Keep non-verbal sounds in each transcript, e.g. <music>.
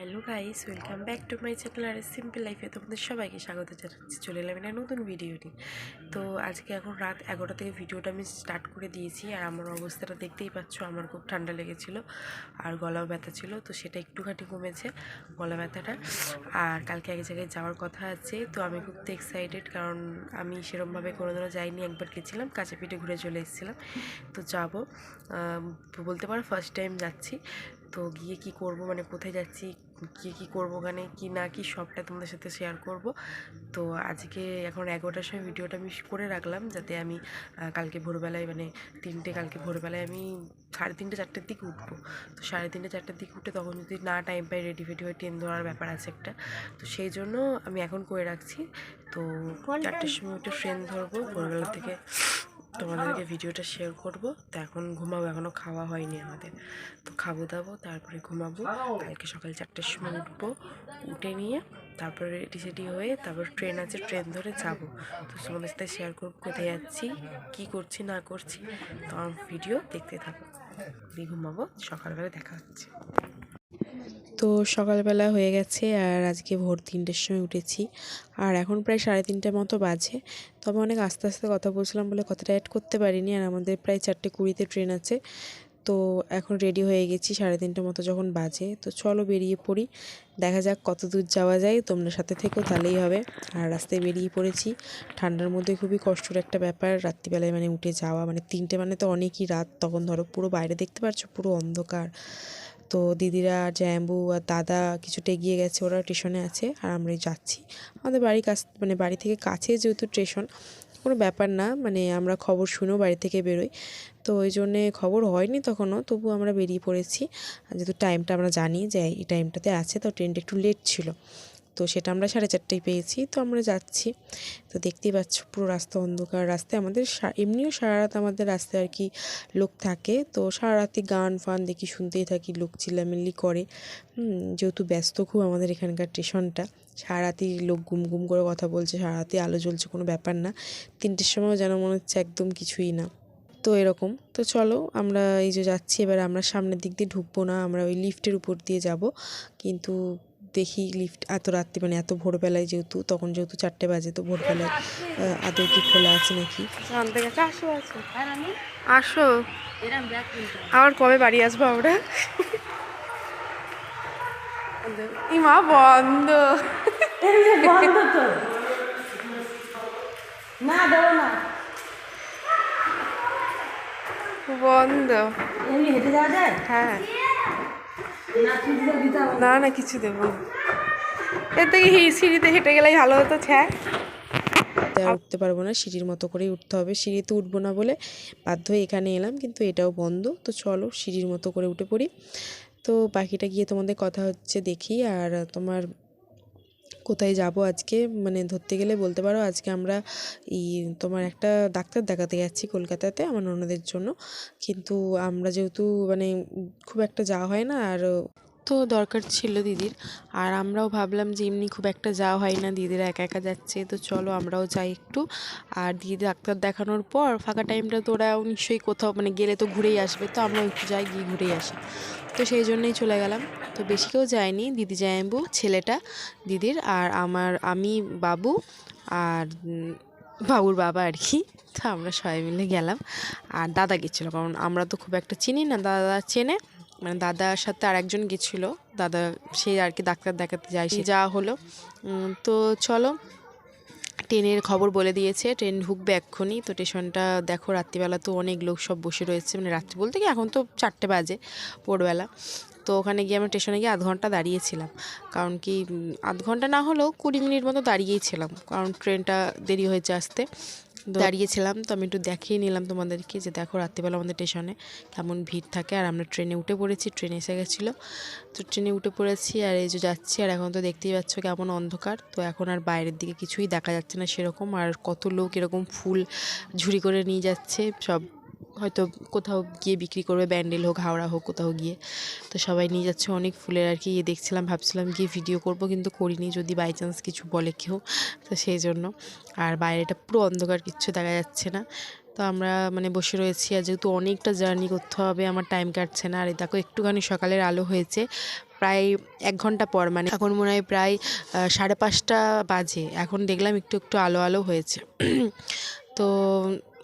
Hello guys welcome back to my channel R simple লাইফে তোমাদের সবাইকে স্বাগত জানাচ্ছি। চলে এলাম একটা নতুন ভিডিও নিয়ে তো আজকে এখন রাত এগারোটা থেকে ভিডিওটা আমি স্টার্ট করে দিয়েছি আর আমার অবস্থাটা দেখতেই পাচ্ছ, আমার খুব ঠান্ডা লেগেছিল আর গলাও ব্যথা ছিল, তো সেটা একটুখানি কমেছে গলা ব্যথাটা। আর কালকে এক জায়গায় যাওয়ার কথা আছে, তো আমি খুব তো এক্সাইটেড কারণ আমি সেরমভাবে কোনোদিনও যাইনি, একবার গেছিলাম কাছে পিঠে ঘুরে চলে এসেছিলাম। তো যাব। বলতে পারো ফার্স্ট টাইম যাচ্ছি। তো গিয়ে কি করব মানে কোথায় যাচ্ছি কি কি করব ওখানে কি না কি সবটা তোমাদের সাথে শেয়ার করব। তো আজকে এখন এগারোটার সময় ভিডিওটা আমি করে রাখলাম যাতে আমি কালকে ভোরবেলায় মানে তিনটে কালকে ভোরবেলায় আমি সাড়ে তিনটে চারটের দিকে উঠবো। তো সাড়ে তিনটে চারটের দিকে উঠে তখন যদি না টাইম পাই রেডি ফেডি হয়ে ট্রেন ধরার ব্যাপার আছে একটা। তো সেই জন্য আমি এখন করে রাখছি। তো চারটের সময় উঠে ট্রেন ধরবো ভোরবেলা থেকে তোমাদেরকে ভিডিওটা শেয়ার করব। তো এখন ঘুমাবো এখনও খাওয়া হয়নি আমাদের। তো খাব দাবো, তারপরে ঘুমাবো। কালকে সকাল চারটের সময় উঠবো, উঠে নিয়ে তারপরে রেডি সেডি হয়ে তারপর ট্রেন আছে ট্রেন ধরে যাব। তো তোমাদের সাথে শেয়ার করব কোথায় যাচ্ছি, কী করছি, না করছি। তো আমার ভিডিও দেখতে থাকো। ঘুমাবো, সকালবেলা দেখা হচ্ছে। তো সকালবেলা হয়ে গেছে আর আজকে ভোর তিনটের সময় উঠেছি। আর এখন প্রায় সাড়ে তিনটের মতো বাজে। তবে অনেক আস্তে আস্তে কথা বলছিলাম বলে কথাটা অ্যাড করতে পারিনি। আর আমাদের প্রায় চারটে কুড়িতে ট্রেন আছে। তো এখন রেডি হয়ে গেছি সাড়ে তিনটের মতো যখন বাজে। তো চলো বেরিয়ে পড়ি। দেখা যাক কত দূর যাওয়া যায়। তোমরা সাথে থেকেও তাহলেই হবে। আর রাস্তায় বেরিয়ে পড়েছি। ঠান্ডার মধ্যে খুবই কষ্টর একটা ব্যাপার। রাত্রিবেলায় মানে উঠে যাওয়া মানে তিনটে মানে তো অনেকই রাত। তখন ধরো পুরো বাইরে দেখতে পাচ্ছ পুরো অন্ধকার। তো দিদিরা, জ্যাম্বু আর দাদা কিছুটা এগিয়ে গেছে ওরা স্টেশনে আছে আর আমরা যাচ্ছি। আমাদের বাড়ির কাছ মানে বাড়ি থেকে কাছে যেহেতু স্টেশন কোনো ব্যাপার না মানে আমরা খবর শুনেও বাড়ি থেকে বেরোই। তো ওই জন্যে খবর হয়নি তখনও, তবু আমরা বেরিয়ে পড়েছি। যেহেতু টাইমটা আমরা জানি যে এই টাইমটাতে আছে, তো ট্রেনটা একটু লেট ছিল। তো সেটা আমরা সাড়ে চারটেয় পেয়েছি, তো আমরা যাচ্ছি। তো দেখতেই পাচ্ছ পুরো রাস্তা অন্ধকার রাস্তায়। আমাদের এমনিও সারা রাত আমাদের রাস্তায় আর কি লোক থাকে। তো সারা রাতে গান ফান দেখি, শুনতেই থাকি, লোক চিল্লামিল্লি করে। যেহেতু ব্যস্ত খুব আমাদের এখানকার স্টেশনটা। সারা রাতেই লোক গুম গুম করে কথা বলছে, সারা রাতে আলো জ্বলছে, কোনো ব্যাপার না। তিনটের সময়ও যেন মনে হচ্ছে একদম কিছুই না। তো এরকম। তো চলো, আমরা এই যে যাচ্ছি, এবার আমরা সামনের দিক দিয়ে ঢুকবো না, আমরা ওই লিফটের উপর দিয়ে যাব। কিন্তু দেখি লিফট এত রাত্রি মানে এত ভোরবেলায় যেহেতু তখন যেহেতু চারটে বাজে তো ভোরবেলায় আদৌ কি খোলা আছে নাকি? আসো আসো। আসো আবার কবে বাড়ি আসব আমরা? ইমা বন্ধ। বন্ধ না দেবো না। বন্ধ। এমনি হেঁটে যাওয়া যায়? হ্যাঁ। না না, কিছু দেবো। এর থেকে সিঁড়িতে হেঁটে গেলেই ভালো হতো, ছ্যা। উঠতে পারব না, সিঁড়ির মতো করেই উঠতে হবে। সিঁড়িতে উঠবো না বলে বাধ্য এখানে এলাম, কিন্তু এটাও বন্ধ। তো চলো, সিঁড়ির মতো করে উঠে পড়ি। তো পাখিটা গিয়ে তোমাদের কথা হচ্ছে, দেখি। আর তোমার কোথায় যাব আজকে? মানে ধরতে গেলে বলতে পারো আজকে আমরা এই তোমার একটা ডাক্তার দেখাতে যাচ্ছি কলকাতাতে আমার ননদের জন্য। কিন্তু আমরা যেহেতু মানে খুব একটা যাওয়া হয় না, আর তো দরকার ছিল দিদির। আর আমরাও ভাবলাম যে এমনি খুব একটা যাওয়া হয় না, দিদিরা একা একা যাচ্ছে, তো চলো আমরাও যাই একটু। আর দিদি ডাক্তার দেখানোর পর ফাঁকা টাইমটা তো ওরাও নিশ্চয়ই কোথাও মানে গেলে তো ঘুরেই আসবে, তো আমরাও একটু যাই, গিয়ে ঘুরেই আসি। তো সেই জন্যই চলে গেলাম। তো বেশি কেউ যায়নি, দিদি জায়াম্বু ছেলেটা দিদির, আর আমার, আমি, বাবু আর বাবুর বাবা আর কি। তো আমরা সবাই মিলে গেলাম। আর দাদা গেছিল, কারণ আমরা তো খুব একটা চিনি না, দাদা চেনে। মানে দাদার সাথে আর একজন গেছিল। দাদা, সে আর কি ডাক্তার দেখাতে যায়, সে যাওয়া হলো। তো চলো, ট্রেনের খবর বলে দিয়েছে, ট্রেন ঢুকবে এক্ষুনি। তো স্টেশনটা দেখো, রাত্রিবেলা তো অনেক লোক সব বসে রয়েছে। মানে রাত্রি বলতে কি, এখন তো চারটে বাজে ভোরবেলা। তো ওখানে গিয়ে আমরা স্টেশনে গিয়ে আধ ঘণ্টা দাঁড়িয়েছিলাম। কারণ কি আধ ঘণ্টা না হলেও কুড়ি মিনিট মতো দাঁড়িয়েই ছিলাম। কারণ ট্রেনটা দেরি হয়েছে আসতে। দাঁড়িয়েছিলাম, তো আমি একটু দেখিয়ে নিলাম তোমাদেরকে যে দেখো রাত্রিবেলা আমাদের স্টেশনে কেমন ভিড় থাকে। আর আমরা ট্রেনে উঠে পড়েছি, ট্রেনে এসে গেছিল। তো ট্রেনে উঠে পড়েছি আর এই যে যাচ্ছি, আর এখন তো দেখতেই পাচ্ছ কেমন অন্ধকার। তো এখন আর বাইরের দিকে কিছুই দেখা যাচ্ছে না সেরকম। আর কত লোক এরকম ফুল ঝুড়ি করে নিয়ে যাচ্ছে, সব হয়তো কোথাও গিয়ে বিক্রি করবে, ব্যান্ডেল হোক, হাওড়া হোক, কোথাও গিয়ে। তো সবাই নিয়ে যাচ্ছে অনেক ফুলের আর কি ইয়ে দেখছিলাম, ভাবছিলাম গিয়ে ভিডিও করব কিন্তু করিনি, যদি বাই চান্স কিছু বলে কেউ, তো সেই জন্য। আর বাইরেটা পুরো অন্ধকার, কিচ্ছু দেখা যাচ্ছে না। তো আমরা মানে বসে রয়েছি, আর যেহেতু অনেকটা জার্নি করতে হবে, আমার টাইম কাটছে না। আর দেখো, একটুখানি সকালের আলো হয়েছে, প্রায় এক ঘণ্টা পর মানে এখন মনে হয় প্রায় সাড়ে পাঁচটা বাজে। এখন দেখলাম একটু একটু আলো আলো হয়েছে। <clears throat> তো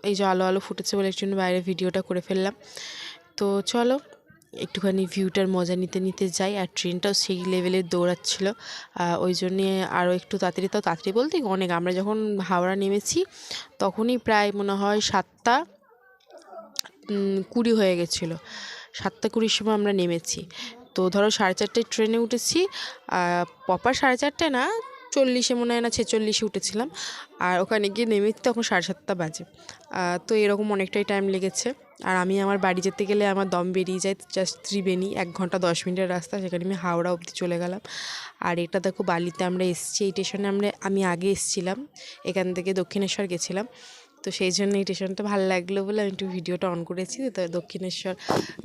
এই যে আলো আলো ফুটেছে বলে একটু বাইরে ভিডিওটা করে ফেললাম। তো চলো, একটুখানি ভিউটার মজা নিতে নিতে যাই আর ট্রেনটাও সেই লেভেলে দৌড়াচ্ছিল। ওই জন্যে আরও একটু তাড়াতাড়ি তাও তাড়াতাড়ি বলতে অনেক, আমরা যখন হাওড়া নেমেছি তখনই প্রায় মনে হয় সাতটা কুড়ি হয়ে গেছিল। সাতটা কুড়ির সময় আমরা নেমেছি। তো ধরো সাড়ে চারটায় ট্রেনে উঠেছি প্রপার সাড়ে চারটে না চল্লিশে মনে হয় না, ছেচল্লিশে উঠেছিলাম। আর ওখানে গিয়ে নেমে তখন সাড়ে সাতটা বাজে। তো এরকম অনেকটাই টাইম লেগেছে। আর আমি আমার বাড়ি যেতে গেলে আমার দম বেরিয়ে যায় জাস্ট ত্রিবেণী, এক ঘণ্টা দশ মিনিটের রাস্তা, সেখানে আমি হাওড়া অবধি চলে গেলাম। আর এটা দেখো বালিতে আমরা এসেছি, এই স্টেশনে আমরা, আমি আগে এসেছিলাম, এখান থেকে দক্ষিণেশ্বর গেছিলাম। তো সেই জন্য এই স্টেশনটা ভালো লাগল বলে আমি একটু ভিডিওটা অন করেছি। তো দক্ষিণেশ্বর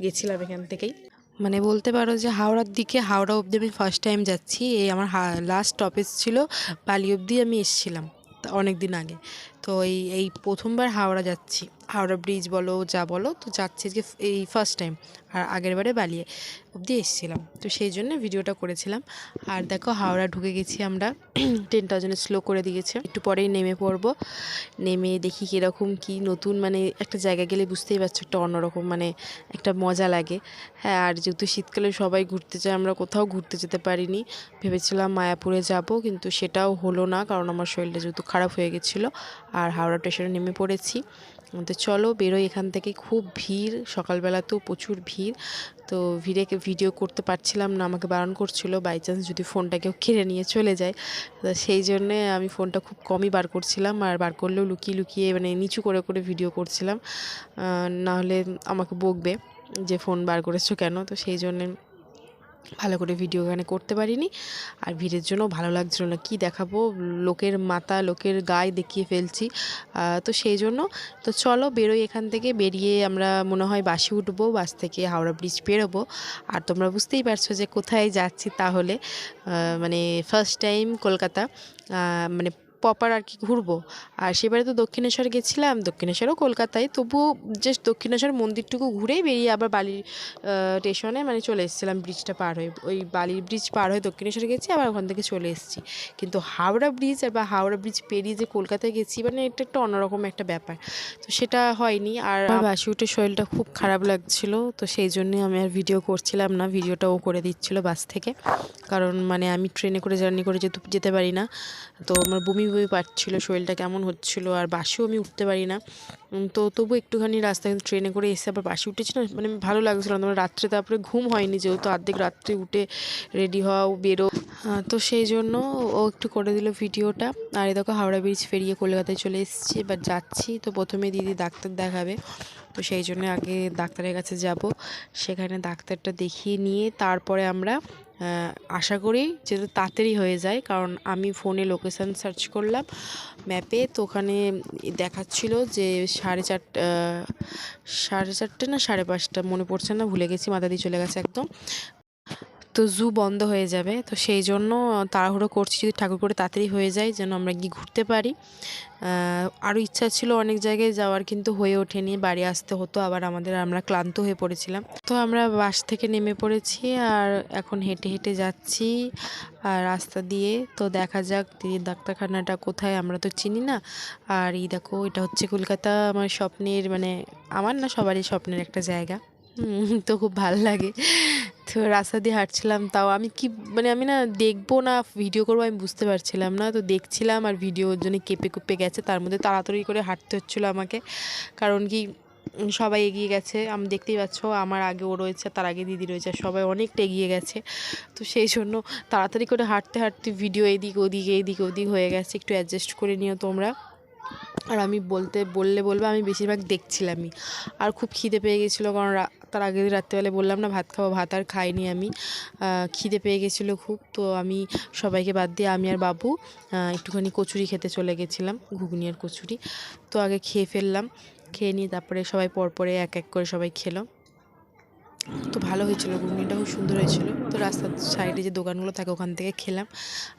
গেছিলাম এখান থেকেই। মানে বলতে পারো যে হাওড়ার দিকে, হাওড়া অবধি আমি ফার্স্ট টাইম যাচ্ছি। এই আমার লাস্ট স্টপেজ ছিল, বালি অবধি আমি এসেছিলাম অনেক দিন আগে। তো এই এই প্রথমবার হাওড়া যাচ্ছি। হাওড়া ব্রিজ বলো, যা বলো, তো যাচ্ছি আজকে এই ফার্স্ট টাইম আর আগের বারে বালিয়ে অবধি এসেছিলাম। তো সেই জন্য ভিডিওটা করেছিলাম। আর দেখো হাওড়া ঢুকে গেছি আমরা। ট্রেনটা জন্য স্লো করে দিয়েছে। একটু পরেই নেমে পড়ব। নেমে দেখি কীরকম কি নতুন মানে একটা জায়গা গেলে বুঝতেই পারছ একটা অন্যরকম মানে একটা মজা লাগে। হ্যাঁ আর যেহেতু শীতকালে সবাই ঘুরতে যায়, আমরা কোথাও ঘুরতে যেতে পারিনি। ভেবেছিলাম মায়াপুরে যাব, কিন্তু সেটাও হলো না, কারণ আমার শরীরটা যেহেতু খারাপ হয়ে গেছিল। আর হাওড়া স্টেশনে নেমে পড়েছি। তো চলো বেরোই এখান থেকে। খুব ভিড়। সকালবেলা তো প্রচুর ভিড়। তো ভিড়ে ভিডিও করতে পারছিলাম না। আমাকে বারণ করছিল। বাই চান্স যদি ফোনটা কেউ কেড়ে নিয়ে চলে যায়। তো সেই জন্যে আমি ফোনটা খুব কমই বার করছিলাম। আর বার করলেও লুকিয়ে লুকিয়ে মানে নিচু করে করে ভিডিও করছিলাম। না হলে আমাকে বকবে যে ফোন বার করেছ কেন? তো সেই জন্যে ভালো করে ভিডিও এখানে করতে পারিনি। আর ভিড়ের জন্য ভালো লাগছিল না, কি দেখাবো? লোকের মাথা, লোকের গায়ে দেখিয়ে ফেলছি। তো সেই জন্য, তো চলো বেরোই এখান থেকে, বেরিয়ে আমরা মনে হয় বাসে উঠবো, বাস থেকে হাওড়া ব্রিজ পেরোবো আর তোমরা বুঝতেই পারছ যে কোথায় যাচ্ছি তাহলে মানে ফার্স্ট টাইম কলকাতা মানে প্রপার আর কি ঘুরবো। আর সেবারে তো দক্ষিণেশ্বর গেছিলাম, দক্ষিণেশ্বরও কলকাতায়। তবুও জাস্ট দক্ষিণেশ্বর মন্দিরটুকু ঘুরেই বেরিয়ে আবার বালির স্টেশনে মানে চলে এসেছিলাম ব্রিজটা পার হয়ে। ওই বালির ব্রিজ পার হয়ে দক্ষিণেশ্বর গেছি, আবার ওখান থেকে চলে এসেছি। কিন্তু হাওড়া ব্রিজ আর বা হাওড়া ব্রিজ পেরিয়ে যে কলকাতায় গেছি মানে এটা একটা অন্যরকম একটা ব্যাপার। তো সেটা হয়নি, আর বাসি উঠে শরীরটা খুব খারাপ লাগছিল, তো সেই জন্যে আমি আর ভিডিও করছিলাম না ভিডিওটাও করে দিচ্ছিল বাস থেকে। কারণ মানে আমি ট্রেনে করে জার্নি করে যেতে পারি না। তো আমার বমি বমি পাচ্ছিল শরীরটা কেমন হচ্ছিল, আর বাসেও আমি উঠতে পারি না। তো তবু একটুখানি রাস্তায় ট্রেনে করে এসে আবার বাসে উঠেছি না মানে ভালো লাগছিল না। রাত্রে তারপরে ঘুম হয়নি যেহেতু অর্ধেক রাত্রে উঠে রেডি হওয়া বেরো। তো সেই জন্য ও একটু করে দিল ভিডিওটা। আর এই দেখো হাওড়া ব্রিজ পেরিয়ে কলকাতায় চলে এসেছি, এবার যাচ্ছি। তো প্রথমে দিদি ডাক্তার দেখাবে, তো সেই জন্য আগে ডাক্তারের কাছে যাব। সেখানে ডাক্তারটা দেখিয়ে নিয়ে তারপরে আমরা আশা করি যেহেতু তাড়াতাড়ি হয়ে যায়, কারণ আমি ফোনে লোকেশান সার্চ করলাম ম্যাপে তো ওখানে দেখাচ্ছিল যে সাড়ে চারটা সাড়ে চারটে না সাড়ে পাঁচটা, মনে পড়ছে না, ভুলে গেছি মাথা দিয়ে চলে গেছে একদম। তো জু বন্ধ হয়ে যাবে। তো সেই জন্য তাড়াহুড়ো করছি যদি ঠাকুর করে তাড়াতাড়ি হয়ে যায় যেন আমরা গিয়ে ঘুরতে পারি। আরও ইচ্ছা ছিল অনেক জায়গায় যাওয়ার কিন্তু হয়ে ওঠেনি। বাড়ি আসতে হতো, আবার আমাদের আমরা ক্লান্ত হয়ে পড়েছিলাম। তো আমরা বাস থেকে নেমে পড়েছি আর এখন হেঁটে হেঁটে যাচ্ছি আর রাস্তা দিয়ে। তো দেখা যাক ডাক্তারখানাটা কোথায় আমরা তো চিনি না। আর এই দেখো, এটা হচ্ছে কলকাতা আমার স্বপ্নের মানে আমার না সবারই স্বপ্নের একটা জায়গা। তো খুব ভালো লাগে। রাস্তা দিয়ে হাঁটছিলাম, তাও আমি কি মানে আমি না দেখব না ভিডিও করব আমি বুঝতে পারছিলাম না। তো দেখছিলাম আর ভিডিওর জন্য কেঁপে কুপে গেছে, তার মধ্যে তাড়াতাড়ি করে হাঁটতে হচ্ছিল আমাকে। কারণ কি সবাই এগিয়ে গেছে, আমি দেখতেই পাচ্ছ, আমার আগে ও রয়েছে, তার আগে দিদি রয়েছে সবাই অনেকটা এগিয়ে গেছে। তো সেই জন্য তাড়াতাড়ি করে হাঁটতে হাঁটতে ভিডিও এদিক, ওদিক এদিক, ওদিক হয়ে গেছে, একটু অ্যাডজাস্ট করে নিও তোমরা। আর আমি বলতে, বললে বলবে, আমি বেশিরভাগ দেখছিলামই। আর খুব খিদে পেয়ে গেছিল, কারণ তার আগের রাত্রেবেলায় বললাম না, ভাত খাব, ভাত আর খাইনি আমি। খিদে পেয়ে গেছিল খুব, তো আমি সবাইকে বাদ দিয়ে আমি আর বাবু একটুখানি কচুরি খেতে চলে গেছিলাম, ঘুগনি আর কচুরি। তো আগে খেয়ে ফেললাম, খেয়ে নিয়ে তারপরে সবাই পরপরে এক এক করে সবাই খেলো। তো ভালো হয়েছিল ঘুগনিটা খুব সুন্দর হয়েছিল। তো রাস্তার সাইডে যে দোকানগুলো থাকে, ওখান থেকে খেলাম।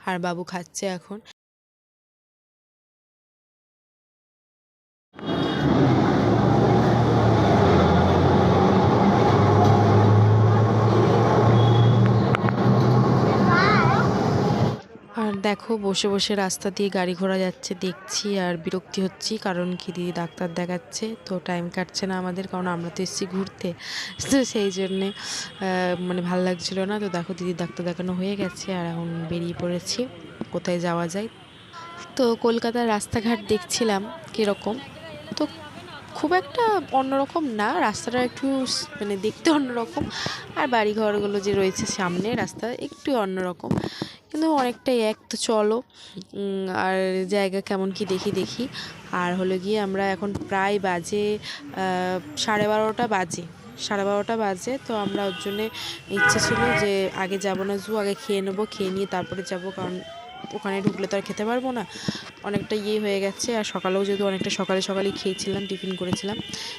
আর বাবু খাচ্ছে এখন। দেখো, বসে বসে রাস্তা দিয়ে গাড়ি ঘোড়া যাচ্ছে, দেখছি আর বিরক্তি হচ্ছি কারণ কি দিদি ডাক্তার দেখাচ্ছে। তো টাইম কাটছে না আমাদের কারণ আমরা তো এসেছি ঘুরতে। <laughs> তো সেই জন্যে মানে ভালো লাগছিল না। তো দেখো দিদি ডাক্তার দেখানো হয়ে গেছে আর এখন বেরিয়ে পড়েছি। কোথায় যাওয়া যায়? তো কলকাতার রাস্তাঘাট দেখছিলাম কীরকম। তো খুব একটা অন্যরকম না, রাস্তাটা একটু মানে দেখতে অন্যরকম। আর বাড়িঘরগুলো যে রয়েছে সামনে রাস্তা একটু অন্যরকম। কিন্তু অনেকটাই এক তো চলো। আর জায়গা কেমন কি দেখি দেখি। আর হলো গিয়ে আমরা এখন প্রায় বাজে সাড়ে বারোটা বাজে। সাড়ে বারোটা বাজে, তো আমরা ওর জন্যে ইচ্ছে ছিল যে আগে যাব না, জু আগে খেয়ে নেব, খেয়ে নিয়ে তারপরে যাব, কারণ ওখানে ঢুকলে তো আর খেতে পারব না। অনেকটা ইয়ে হয়ে গেছে, আর সকালেও যেহেতু অনেকটা সকালে সকালেই খেয়েছিলাম, টিফিন করেছিলাম।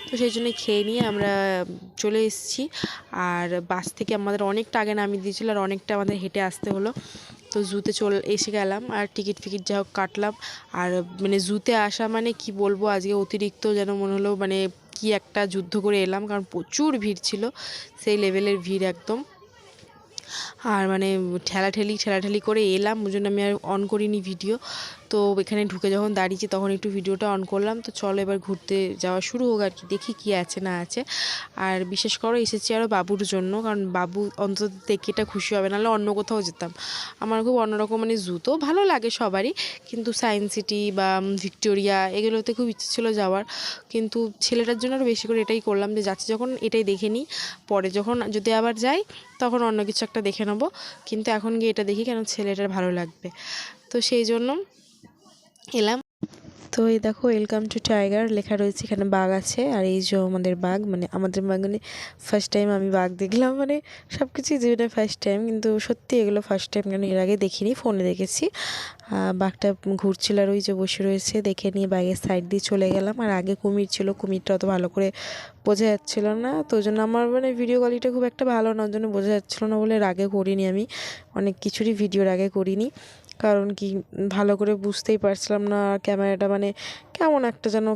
তো সেই জন্য খেয়ে নিয়ে আমরা চলে এসেছি। আর বাস থেকে আমাদের অনেকটা আগে নামিয়ে দিয়েছিল, আর অনেকটা আমাদের হেঁটে আসতে হলো। তো জুতে চল, এসে গেলাম আর টিকিট ফিকিট যা হোক কাটলাম। আর মানে জুতে আসা মানে কি বলব, আজকে অতিরিক্ত যেন মনে হলো মানে কি একটা যুদ্ধ করে এলাম, কারণ প্রচুর ভিড় ছিল সেই লেভেলের ভিড় একদম। আর মানে ঠেলাঠেলি ঠেলাঠেলি করে এলাম, ওই জন্য আমি আর অন করিনি ভিডিও তো এখানে ঢুকে যখন দাঁড়িয়েছি তখন একটু ভিডিওটা অন করলাম। তো চলো এবার ঘুরতে যাওয়া শুরু হোক আর কি, দেখি কী আছে না আছে। আর বিশেষ করে এসেছি আরও বাবুর জন্য, কারণ বাবু অন্তত দেখে এটা খুশি হবে, নাহলে অন্য কোথাও যেতাম। আমার খুব অন্যরকম মানে জুতো ভালো লাগে সবারই, কিন্তু সায়েন্স সিটি বা ভিক্টোরিয়া এগুলোতে খুব ইচ্ছে ছিল যাওয়ার। কিন্তু ছেলেটার জন্য আরও বেশি করে এটাই করলাম যে যাচ্ছি যখন এটাই দেখে নিই, পরে যখন যদি আবার যাই তখন অন্য কিছু একটা দেখে নেব। কিন্তু এখন গিয়ে এটা দেখি কেন ছেলেটার ভালো লাগবে। তো সেই জন্য এলাম। তো এই দেখো ওয়েলকাম টু টাইগার লেখা রয়েছে এখানে বাঘ আছে, আর এই যে আমাদের বাঘ মানে আমাদের বাগানে ফার্স্ট টাইম আমি বাঘ দেখলাম মানে সব কিছুই জীবনে ফার্স্ট টাইম কিন্তু সত্যি এগুলো ফার্স্ট টাইম কেন এর আগে দেখিনি ফোনে দেখেছি। বাঘটা ঘুরছিল আর ওই যে বসে রয়েছে, দেখে নিয়ে বাঘের সাইড দিয়ে চলে গেলাম, আর আগে কুমির ছিল, কুমিরটা অত ভালো করে বোঝা যাচ্ছিল না, তো জন্য আমার মানে ভিডিও কোয়ালিটি খুব একটা ভালো না জন্য বোঝা যাচ্ছিল না বলে আগে করিনি আমি, অনেক কিছুরই ভিডিওর আগে করিনি। কারণ কি ভালো করে বুঝতেই পারছিলাম না ক্যামেরাটা মানে কেমন একটা যেন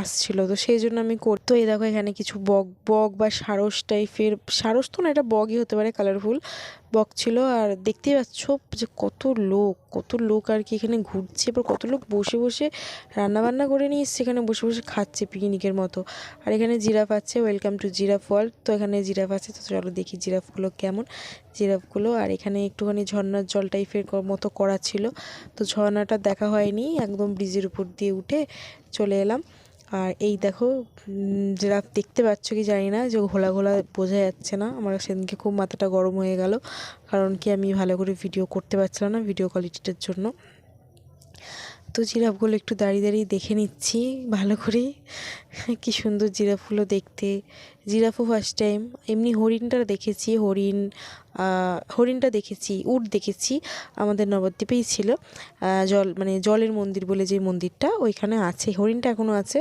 আসছিল। তো সেই জন্য আমি করতো এই দেখো এখানে কিছু বক বক বা সারস টাইপের, সারস তো না, এটা বগই হতে পারে কালারফুল বক ছিল। আর দেখতেই পাচ্ছ যে কত লোক কত লোক আর কি এখানে ঘুরছে, এবার কত লোক বসে বসে রান্নাবান্না করে নিয়ে এসছে, এখানে বসে বসে খাচ্ছে পিকনিকের মতো। আর এখানে জিরাফ আছে ওয়েলকাম টু জিরাফ ওয়ার্ল্ড তো এখানে জিরাফ আছে, তো চলো দেখি জিরাফগুলো কেমন। জিরাফগুলো, আর এখানে একটুখানি ঝর্ণার জল টাইপের মতো করা ছিল। তো ঝর্নাটা দেখা হয়নি, একদম ব্রিজের উপর দিয়ে উঠে। চলে এলাম। আর এই দেখো যেটা দেখতে পাচ্ছ কি জানি না, যে ঘোলা ঘোলা বোঝা যাচ্ছে না। আমার সেদিনকে খুব মাথাটা গরম হয়ে গেল। কারণ কি আমি ভালো করে ভিডিও করতে পারছিলাম না ভিডিও কোয়ালিটিটার জন্য। তো জিরাফগুলো একটু দাঁড়িয়ে দাঁড়িয়ে দেখে নিচ্ছি, ভালো করে। কি সুন্দর জিরাফগুলো দেখতে। জিরাফও ফার্স্ট টাইম এমনি হরিণটা দেখেছি, হরিণ হরিণটা দেখেছি, উট দেখেছি, আমাদের নবদ্বীপেই ছিল। জল মানে জলের মন্দির বলে যে মন্দিরটা ওইখানে আছে। হরিণটা এখনও আছে,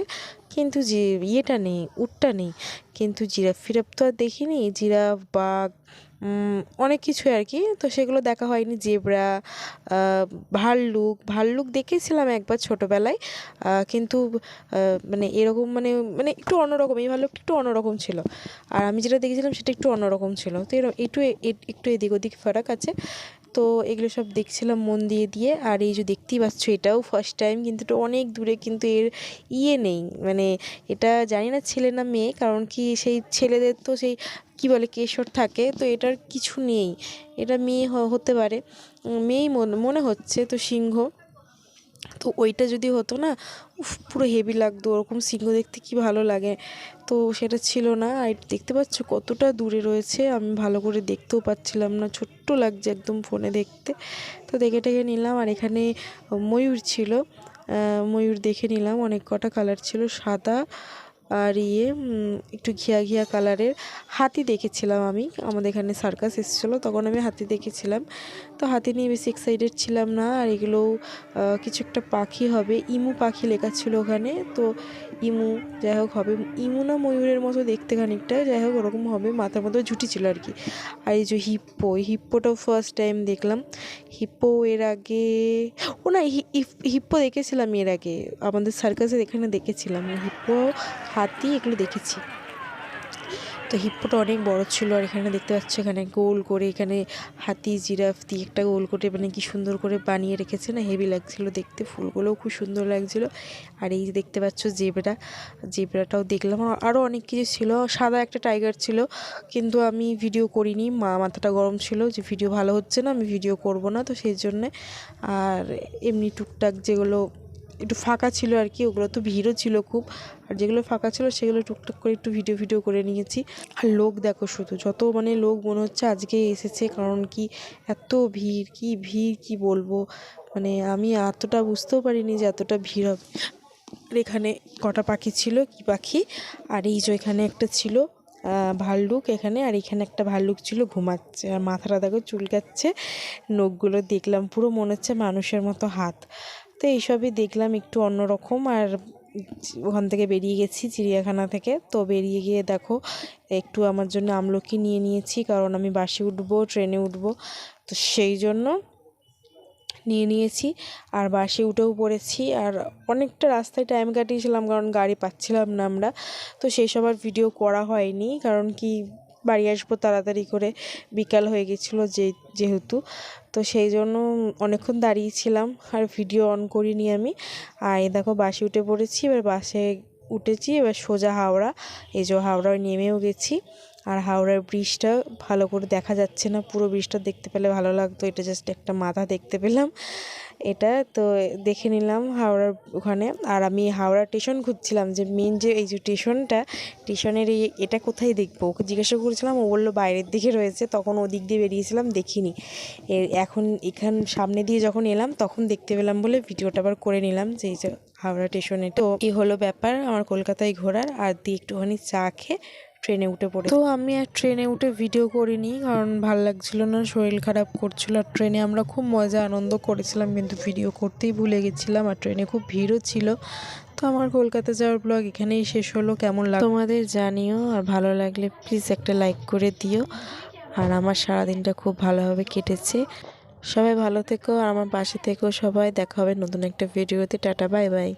কিন্তু যে ইয়েটা নেই, উটটা নেই। কিন্তু জিরাফ ফিরাফ তো আর দেখিনি। জিরাফ, বাঘ অনেক কিছু আর কি। তো সেগুলো দেখা হয়নি, জেব্রা ভাল্লুক। ভাল্লুক দেখেছিলাম একবার ছোটোবেলায় কিন্তু মানে এরকম মানে মানে একটু অন্যরকম। এই ভাল্লুকটা একটু অন্যরকম ছিল। আর আমি যেটা দেখেছিলাম সেটা একটু অন্যরকম ছিল। তো এর একটু একটু এদিক ওদিক ফারাক আছে। তো এগুলো সব দেখছিলাম মন দিয়ে দিয়ে। আর এই যে দেখতেই পাচ্ছ, এটাও ফার্স্ট টাইম কিন্তু এটা অনেক দূরে, কিন্তু এর ইয়ে নেই। মানে এটা জানি না ছেলে না মেয়ে, কারণ কি সেই ছেলেদের তো সেই কি বলে, কেশর থাকে, তো এটার কিছু নেই। এটা মেয়ে হতে পারে। মেয়েই মনে মনে হচ্ছে তো সিংহ। তো ওইটা যদি হতো না, উফ, পুরো হেভি লাগতো। ওরকম সিংহ দেখতে কি ভালো লাগে। তো সেটা ছিল না। আর দেখতে পাচ্ছ কতটা দূরে রয়েছে। আমি ভালো করে দেখতেও পাচ্ছিলাম না। ছোট্ট লাগছে একদম ফোনে দেখতে। তো দেখে টেকে নিলাম। আর এখানে ময়ূর ছিল। ময়ূর দেখে নিলাম। অনেক কটা কালার ছিল। সাদা আর ইয়ে একটু ঘিয়া ঘিয়া কালারের হাতি দেখেছিলাম আমি। আমাদের এখানে সার্কাস এসেছিল, তখন আমি হাতি দেখেছিলাম। তো হাতি নিয়ে বেশি এক্সাইটেড ছিলাম না, আর এগুলো কিছু একটা পাখি হবে, ইমু পাখি লেখা ছিল ওখানে। তো ইমু, যাই হোক হবে, ইমু না ময়ূরের মতো দেখতে খানিকটা, যাই হোক ওরকম হবে, মাথার মতো ঝুটি ছিল আর কি। আর এই যে হিপ্পো হিপ্পোটাও ফার্স্ট টাইম দেখলাম। হিপ্পো এর আগে, ও না হিপ্পো দেখেছিলাম এর আগে, আমাদের সার্কাসের এখানে দেখেছিলাম, হিপ্পো, হাতি এগুলো দেখেছি। তো হিপ্পোটা অনেক বড় ছিল আর এখানে দেখতে পাচ্ছ এখানে গোল করে এখানে হাতি, জিরাফ দিয়ে একটা গোল করে মানে কি সুন্দর করে বানিয়ে রেখেছে। না হেভি লাগছিল দেখতে, ফুলগুলোও খুব সুন্দর লাগছিল। আর এই যে দেখতে পাচ্ছ জেবরা, জেবরাটাও দেখলাম। আরও অনেক কিছু ছিল। সাদা একটা টাইগার ছিল, কিন্তু আমি ভিডিও করিনি। মা, মাথাটা গরম ছিল যে ভিডিও ভালো হচ্ছে না, আমি ভিডিও করব না তো সেই জন্যে। আর এমনি টুকটাক যেগুলো একটু ফাঁকা ছিল আর কি, ওগুলো তো ভিড়ও ছিল খুব। আর যেগুলো ফাঁকা ছিল সেগুলো টুকটাক করে একটু ভিডিও ভিডিও করে নিয়েছি। আর লোক দেখো শুধু, যত মানে লোক মনে হচ্ছে আজকে এসেছে, কারণ কি এত ভিড়, কি ভিড়, কি বলব? মানে আমি এতটা বুঝতেও পারিনি যে এতটা ভিড় হবে। আর এখানে কটা পাখি ছিল, কি পাখি? আর এই যে এখানে একটা ছিল ভাল্লুক এখানে, আর এখানে একটা ভাল্লুক ছিল ঘুমাচ্ছে। আর মাথাটা দেখো চুলকাচ্ছে, নখগুলো দেখলাম, পুরো মনে হচ্ছে মানুষের মতো হাত। তো এইসবই দেখলাম একটু অন্যরকম। আর ওখান থেকে বেরিয়ে গেছি চিড়িয়াখানা থেকে। তো বেরিয়ে গিয়ে দেখো, একটু আমার জন্য আমলকি নিয়ে নিয়েছি, কারণ আমি বাসে উঠবো, ট্রেনে উঠবো। তো সেই জন্য নিয়ে নিয়েছি। আর বাসে উঠেও পড়েছি। আর অনেকটা রাস্তায় টাইম কাটিয়েছিলাম, কারণ গাড়ি পাচ্ছিলাম না আমরা। তো সেই সব আর ভিডিও করা হয়নি, কারণ কি বাড়ি আসব তাড়াতাড়ি করে। বিকাল হয়ে গেছিল যে, যেহেতু। তো সেই জন্য অনেকক্ষণ দাঁড়িয়েছিলাম আর ভিডিও অন করিনি আমি। আর এই দেখো বাসে উঠে পড়েছি, এবার বাসে উঠেছি, এবার সোজা হাওড়া, এই যে হাওড়ায় নেমেও গেছি। আর হাওড়ার ব্রিজটা ভালো করে দেখা যাচ্ছে না। পুরো ব্রিজটা দেখতে পেলে ভালো লাগতো। এটা জাস্ট একটা মাথা দেখতে পেলাম। এটা তো দেখে নিলাম হাওড়ার ওখানে। আর আমি হাওড়া স্টেশন খুঁজছিলাম যে মেন যে এই যে স্টেশনটা স্টেশনের এই এটা কোথায় দেখব? ওকে জিজ্ঞাসা করেছিলাম, ও বলল বাইরের দিকে রয়েছে। তখন ওদিক দিয়ে বেরিয়েছিলাম, দেখিনি। এখন এখান সামনে দিয়ে যখন এলাম, তখন দেখতে পেলাম বলে ভিডিওটা আবার করে নিলাম যে এই যে হাওড়া স্টেশনে তো এই হলো ব্যাপার? আমার কলকাতায় ঘোরার। আর দিয়ে একটুখানি চা খেয়ে ট্রেনে উঠে পড়ে তো আমি আর ট্রেনে উঠে ভিডিও করিনি কারণ ভালো লাগছিল না শরীর খারাপ করছিল। আর ট্রেনে আমরা খুব মজা আনন্দ করেছিলাম কিন্তু ভিডিও করতেই ভুলে গেছিলাম। আর ট্রেনে খুব ভিড়ও ছিল। তো আমার কলকাতা যাওয়ার ব্লগ এখানেই শেষ হলো। কেমন লাগে তোমাদের জানিও আর ভালো লাগলে প্লিজ একটা লাইক করে দিও। আর আমার সারাদিনটা খুব ভালোভাবে কেটেছে। সবাই ভালো থেকো আর আমার পাশে থেকো সবাই। দেখা হবে নতুন একটা ভিডিওতে টাটা বাই বাই